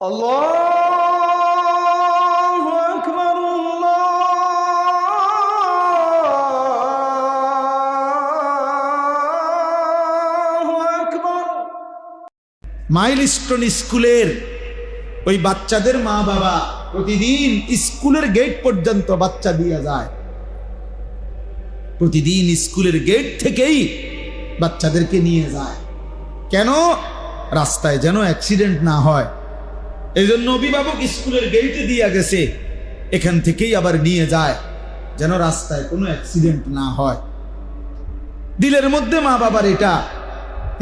الله أكبر الله أكبر milestone স্কুলের ওই বাচ্চাদের মা বাবা প্রতিদিন স্কুলের গেট পর্যন্ত বাচ্চা দিয়ে যায় প্রতিদিন স্কুলের গেট থেকেই বাচ্চাদেরকে নিয়ে যায় কেন রাস্তায় যেন অ্যাক্সিডেন্ট না হয় এই জন্য অভিভাবক স্কুলের গেটে দিয়ে গেছে। এখান থেকেই আবার নিয়ে যায়, যেন রাস্তায় কোনো অ্যাক্সিডেন্ট না হয়। দিলের মধ্যে মা বাবার এটা।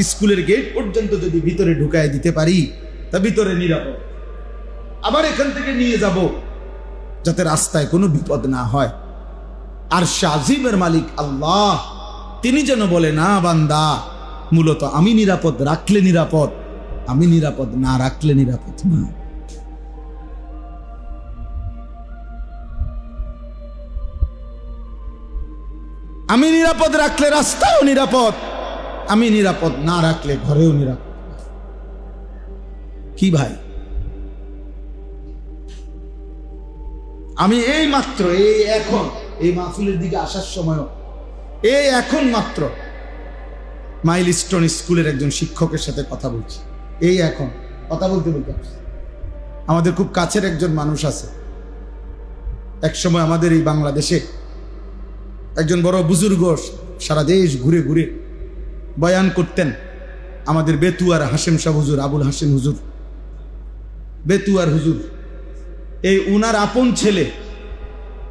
স্কুলের গেট পর্যন্ত যদি ভিতরে ঢুকায় দিতে পারি, তা ভিতরে নিরাপদ। আবার এখান থেকে নিয়ে যাব, যাতে রাস্তায় কোনো বিপদ না হয়। আর শাহিমের মালিক আল্লাহ, তিনি যেন বলে, না বান্দা, মূলত আমি নিরাপদ রাখলে নিরাপদ, আমি নিরাপদ না রাখলে নিরাপদ না। আমি নিরাপদ রাখলে রাস্তাও নিরাপদ। আমি নিরাপদ না রাখলে ঘরেও নিরাপদ। কি ভাই? আমি এই মাত্র, এই এখন, এই মাহফিলের দিকে আসার সময় এই এখন মাত্র মাইল স্টোন স্কুলের একজন শিক্ষকের সাথে কথা বলছি। এই এখন, কথা বলতে বলতে। আমাদের খুব কাছের একজন মানুষ আছে। এক সময় আমাদের এই বাংলাদেশে একজন বড় বুজুর্গ সারা দেশ ঘুরে ঘুরে বয়ান করতেন, আমাদের বেতুয়ার হাসেম শাহ হুজুর, আবুল হাসেম হুজুর। বেতুয়ার হুজুর, এই উনার আপন ছেলে,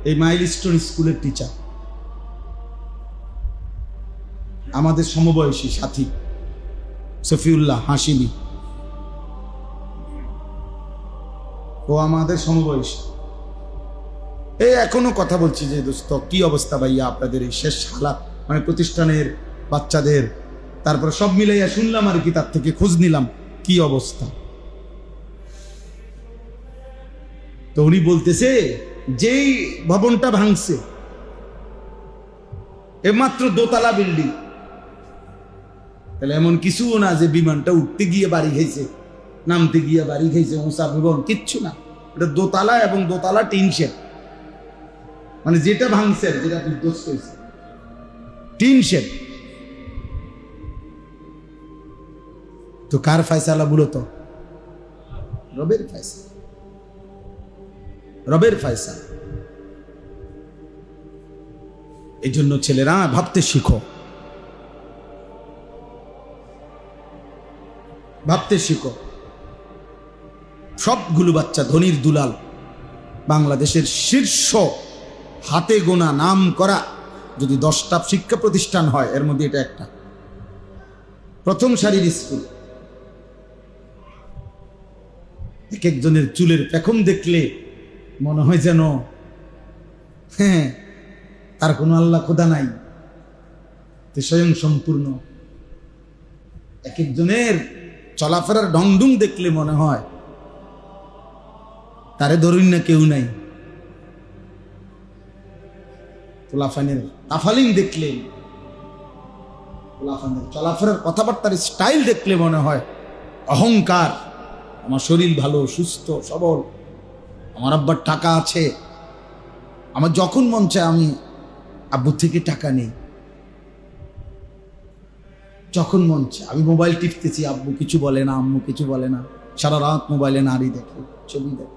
এই মাইলস্টোন স্কুলের টিচার আমাদের সমবয়সী সাথী, সফিউল্লাহ হাসিমি ও আমাদের সমবয়সী। এই এখনও কথা বলছি যে দোস্ত, কি অবস্থা ভাইয়া আপনাদের এই শেষ হালাত? মানে প্রতিষ্ঠানের বাচ্চাদের, তারপর সব মিলাইয়া শুনলাম আর কি, তার থেকে খোঁজ নিলাম, কি অবস্থা? তো উনি বলতেছে, যেই ভবনটা ভাঙছে এ মাত্র দোতলা বিল্ডিং। তাহলে এমন কিছুও না যে বিমানটা উঠতে গিয়ে বাড়ি খাইছে, নামতে গিয়ে বাড়ি খাইছে উঁচা বিবন কিচ্ছু না। এটা দোতলা এবং দোতলা টিন শেড। মানে যেটা ভাঙছে যেটা বিধ্বস্ত হয়েছে টিন শেড। তো কার ফয়সালা মূলত? রবের ফয়সালা। রবের ফয়সালা। এই জন্য ছেলেরা ভাবতে শিখো। ভাবতে শিখো। সবগুলো বাচ্চা ধনির দুলাল বাংলাদেশের শীর্ষ হাতে গোনা নাম করা যদি দশটা শিক্ষা প্রতিষ্ঠান হয়, এর মধ্যে এটা একটা। প্রথম সারির স্কুল। এক একজনের চুলের পেখম দেখলে মনে হয় যেন হ্যাঁ তার কোনো আল্লাহ খোদা নাই। স্বয়ং সম্পূর্ণ। এক একজনের চলাফেরার ঢংডুং দেখলে মনে হয়, তারে ধরুন না কেউ নাই। তোলাফানের তাফালিং দেখলে তোলাফানের চলাফেরার কথাবার্তার স্টাইল দেখলে মনে হয় অহংকার। আমার শরীর ভালো, সুস্থ, সবল, আমার আব্বার টাকা আছে। আমার যখন মন চায় আমি আব্বু থেকে টাকা নেই। যখন মন চায়, আমি মোবাইল টিপতেছি, আব্বু কিছু বলে না, আম্মু কিছু বলে না। সারা রাত মোবাইলে নারী দেখে, ছবি দেখে।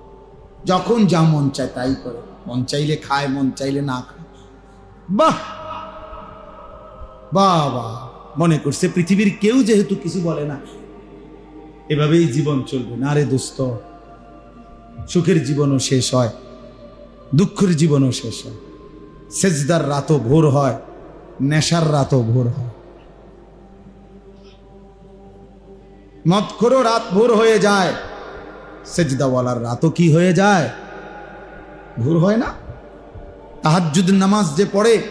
যখন যা মন চায় তাই করে। মন চাইলে খায়, মন চাইলে না খায়। বাহ! বাহ মনে করছে পৃথিবীর কেউ যেহেতু কিছু বলে না। এভাবেই জীবন চলবে। না রে দোস্ত, সুখের জীবনও শেষ হয়, দুঃখের জীবনও শেষ হয়। সেজদার রাতও ভোর হয়, নেশার রাতও ভোর হয়। মদখোরও রাত ভোর হয়ে যায়, সেজদাওয়ালার রাতও কি হয়ে যায়? ভোর হয় না? তাহাজ্জুদ নামাজ যে পড়ে,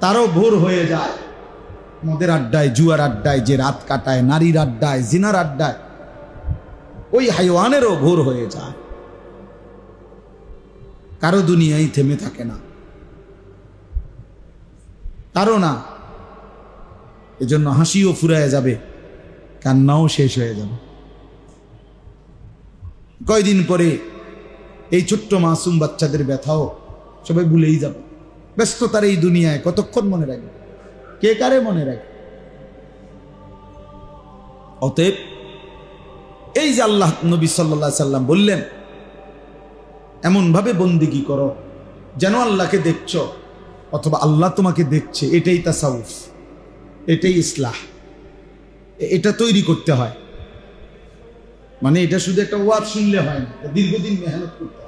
তারও ভোর হয়ে যায়। মদের আড্ডায়, জুয়ার আড্ডায়, যে রাত কাটায়, নারীর আড্ডায়, জিনার আড্ডায়, ওই হাইওয়ানেরও ভোর হয়ে যায়। কারও দুনিয়ায় থেমে থাকে না। কারও না। এজন্য হাসিও ফুরায় যাবে, কান্নাও শেষ হয়ে যাবে। কয়দিন পরে এই ছোট্ট মাসুম বাচ্চাদের ব্যথাও সবাই ভুলেই যাবে। ব্যস্ততার এই দুনিয়ায় কতক্ষণ মনে রাখবে? কে কারে মনে রাখবে অতএব এই যে আল্লাহ নবী সাল্লা সাল্লাম বললেন, এমনভাবে বন্দিগি করো যেন আল্লাহকে দেখছ অথবা আল্লাহ তোমাকে দেখছে। এটাই তাসাউফ, এটাই ইসলাহ এটা তৈরি করতে হয়। মানে এটা শুধু একটা ওয়াজ শুনলে হয় না দীর্ঘদিন মেহনত করতে হয়।